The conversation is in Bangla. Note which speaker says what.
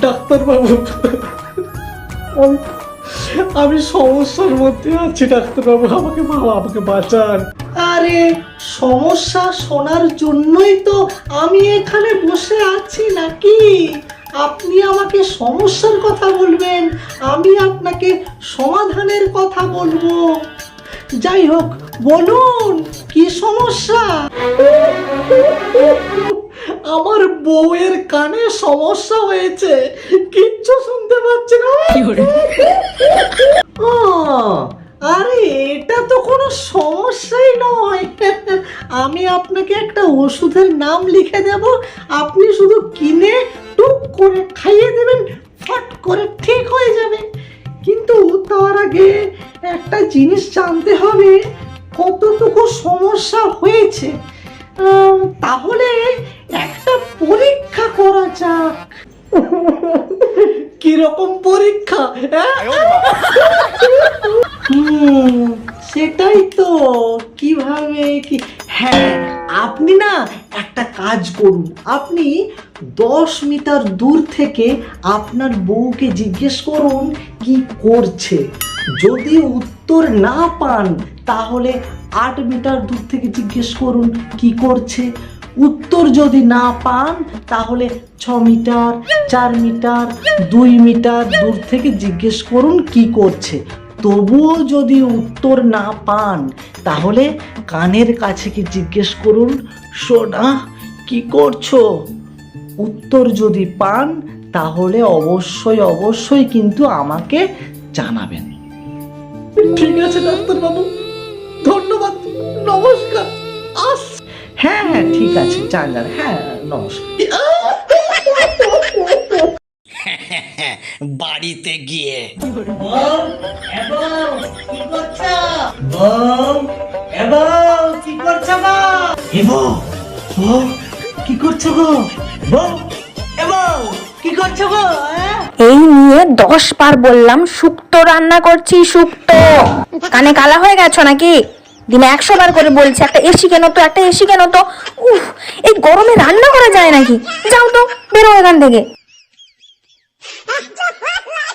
Speaker 1: ডাক্তারবাবু। আমি- সমস্যার মধ্যে আছি, ডাক্তারবাবু। আমাকে আমাকে বাঁচান। আরে, সমস্যা শোনার জন্যই তো আমি এখানে বসে আছি নাকি? আপনি আমাকে সমস্যার কথা বলবেন, আমি আপনাকে সমাধানের কথা বলব। যাই হোক, বলুন, কি সমস্যা? বউয়ের কানে সমস্যা হয়েছে। কিচ্ছু শুনতে পাচ্ছে না। ও, আরে এটা তো কোনো সমস্যাই নয়। আমি আপনাকে একটা ওষুধের নাম লিখে দেব। আপনি শুধু কিনে টুক করে খাইয়ে দেবেন ফট করে ঠিক হয়ে যাবে। কিন্তু তার আগে একটা জিনিস জানতে হবে কতটুকু সমস্যা হয়েছে? তাহলে একটা পরীক্ষা করা যাক। কীরকম পরীক্ষা হ্যাঁ? সেটাই তো। কীভাবে কি? হ্যাঁ আপনি না একটা কাজ করুন। আপনি দশ মিটার দূর থেকে আপনার বউকে জিজ্ঞেস করুন কি করছে। যদি উত্তর না পান, তাহলে আট মিটার দূর থেকে জিজ্ঞেস করুন কি করছে। উত্তর যদি না পান, তাহলে ছ মিটার, চার মিটার, দুই মিটার দূর থেকে জিজ্ঞেস করুন কি করছে। তবুও যদি উত্তর না পান, তাহলে কানের কাছে কি জিজ্ঞেস করুন, সোনা, কি করছ? উত্তর যদি পান, তাহলে অবশ্যই অবশ্যই কিন্তু আমাকে জানাবেন। ঠিক আছে ডাক্তারবাবু। ধন্যবাদ নমস্কার। আস হ্যাঁ হ্যাঁ ঠিক আছে যান যান হ্যাঁ নমস্কার।
Speaker 2: বাড়িতে গিয়ে।
Speaker 1: কি করছ? গো? কি করছ গো?
Speaker 3: এই নিয়ে দশ বার বললাম শুক্তো রান্না করছি শুক্তো কানে কালা হয়ে গেছো নাকি? দিনে একশো বার করে বলছি, একটা এসি কেন তো, একটা এসি কেন তো? উফ, এই গরমে রান্না করা যায় নাকি? যাও তো, বেরো এখান থেকে।